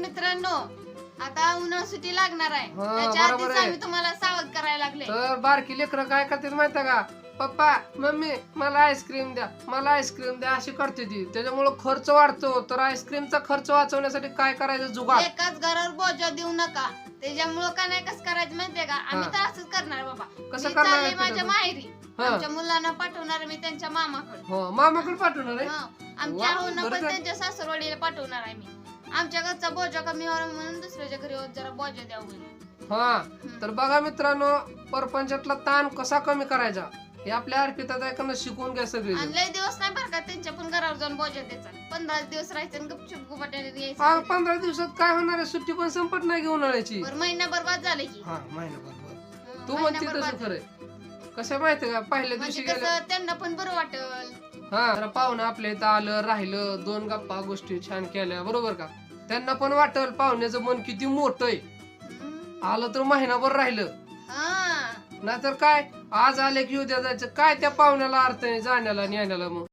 मित्रांनो आता उन्हाळा सुट्टी लागणार आहे. हा, त्याच्या बरोबर आधीच आहे. आम्ही तुम्हाला सावध करायला लागले. तर बारकी लेकरं काय करतात माहिती का? पप्पा मम्मी मला आईस्क्रीम द्या. मला आईस्क्रीम द्या अशी करते ती. त्याच्यामुळे खर्च वाढतो. तर आईस्क्रीमचा खर्च वाचवण्यासाठी काय करायचं जुगाड? एकाच घरावर बोजा देऊ नका. त्याच्यामुळं का नाही कसं करायचं माहितीये का? आम्ही. तर असंच करणार बाबा. कसं मी करणार चालले आहे माझ्या? माहेरी. हा. आमच्या मुलांना पाठवणार मी त्यांच्या मामाकडे. हो मामाकडे पाठवणार आहे? हा. आमच्या वा, होऊन बरं पण झालं. त्यांच्या सासरवाडीला पाठवणार आहे मी. आमच्या घरचा बोजा कमी व्हावा म्हणून दुसऱ्याच्या घरी जरा बोजा द्यावं हा तर बघा मित्रांनो परपंचातला ताण कसा कमी करायचा? हे आपल्या अर्पिताकडनं शिकून घ्या सगळे आणि लय दिवस नाही बरं का त्यांच्या पण घरावर जाऊन बोजा द्यायचा. पंधरा दिवस राहायचं आणि गपचूप गुबाट्याने यायचं. पंधरा दिवसात काय होणार आहे? सुट्टी पण संपत नाही घेऊन उन्हाळ्याची बरं महिना बरबाद झाले की. हा महिनाभर बरं. हं, तू महिना म्हणते बरबाद. तसं. खरंय कसं माहितीये का? पहिल्या म्हणजे दिवशी कसं त्यांना पण बरं वाटल. हा पाहुणं आपल्या इथं आलं राहिलं दोन गप्पा गोष्टी छान केल्या. बरोबर का? त्यांना पण वाटल पाहुण्याचं मन किती मोठं आहे. आलं तर महिनाभर राहिलं. हा. नाहीतर काय? आज आले की उद्या जायचं. काय त्या पाहुण्याला अर्थ आहे? जाण्याला आणि येण्याला मग?